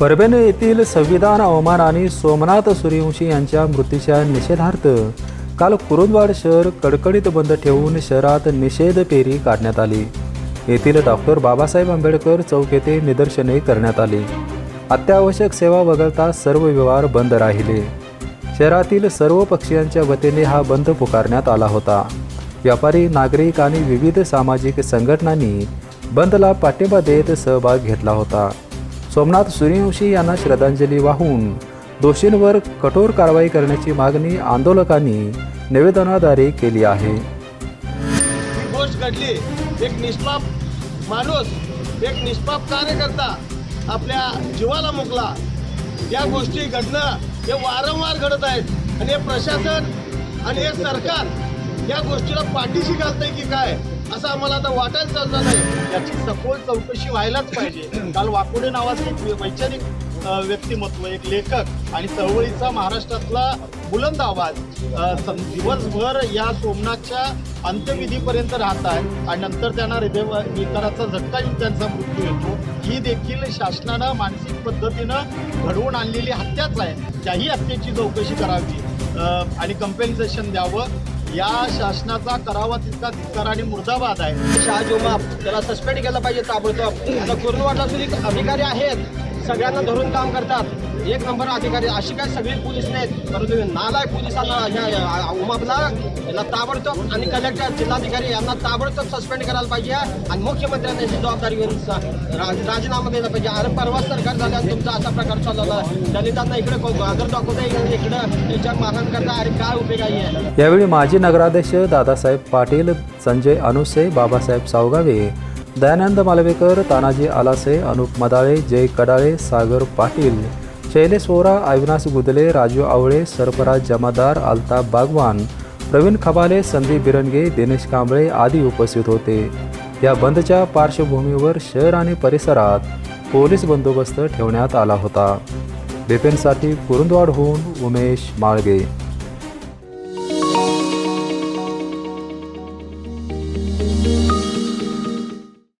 परभणी येथील संविधान अवमान आणि सोमनाथ सूर्यवंशी यांच्या मृत्यूच्या निषेधार्थ काल कुरुंदवाड शहर कडकडीत बंद ठेवून शहरात निषेध फेरी काढण्यात आली. येथील डॉक्टर बाबासाहेब आंबेडकर चौक येथे निदर्शने करण्यात आली. अत्यावश्यक सेवा वगळता सर्व व्यवहार बंद राहिले. शहरातील सर्व पक्षीयांच्या वतीने हा बंद पुकारण्यात आला होता. व्यापारी नागरिक आणि विविध सामाजिक संघटनांनी बंदला पाठिंबा देत सहभाग घेतला होता. सोमनाथ सूर्यवंशी यांना श्रद्धांजली वाहून दोषींवर कठोर कारवाई करण्याची मागणी आंदोलकांनी निवेदनाद्वारे केली आहे. गोष्ट घडली. एक निष्पाप माणूस एक निष्पाप कार्यकर्ता आपल्या जीवाला मुकला. या गोष्टी घडणं हे वारंवार घडत आहेत. आणि हे प्रशासन आणि हे सरकार या गोष्टीला पाठीशी घालतंय की काय? असं आम्हाला आता वाटायला चाललं नाही. याची सखोल चौकशी व्हायलाच पाहिजे. काल वाकोडे नावाचे एक वैचारिक व्यक्तिमत्व एक लेखक आणि चळवळीचा महाराष्ट्रातला बुलंद आवाज सं- दिवसभर या सोमनाथच्या अंत्यविधीपर्यंत राहत आहे आणि नंतर त्यांना हृदय विकाराचा झटका येऊन त्यांचा मृत्यू येतो. ही देखील शासनानं मानसिक पद्धतीनं घडवून आणलेली हत्याच आहे. त्याही हत्येची चौकशी करावी आणि कम्पेन्सेशन द्यावं. या शासनाचा करावा तितका धिक्कार आणि मुर्दाबाद आहे. शहाजी उमाप त्याला सस्पेंड केलं पाहिजे ताबडतोब. आता कुरुंदवाडला अधिकारी आहेत. सगळ्यांना धरून काम करतात. एक नंबर अधिकारी अशी काय सगळी पोलीस नाहीत. परंतु नालायक पोलिसांना ह्या- उमापला याला ताबडतोब आणि कलेक्टर जिल्हाधिकारी यांना ताबडतोब सस्पेंड करायला पाहिजे. आणि मुख्यमंत्र्यांनी याची जबाबदारी घेऊन राजीनामा द्यायला पाहिजे. अरे परवा सरकार झाल्या तुमचा असा प्रकार चालवला. दलितांना इकडे आदर दाखवता इकडे इकडं त्याच्या मारहाण करता. अरे काय उपयोग आहे? यावेळी माजी नगराध्यक्ष दादासाहेब पाटील संजय अनुसे बाबासाहेब सावगावे दयानंद मालवेकर तानाजी आलासे अनुप मदाळे जय कडाळे सागर पाटील शैलेश वोरा अविनाश गुदले राजू आवळे सरफराज जमादार अल्ताफ बागवान प्रवीण खबाले संदीप बिरंगे दिनेश कांबळे आदी उपस्थित होते. या बंदच्या पार्श्वभूमीवर शहर आणि परिसरात पोलीस बंदोबस्त ठेवण्यात आला होता. बिपिनसाठी कुरुंदवाडहून उमेश माळगे.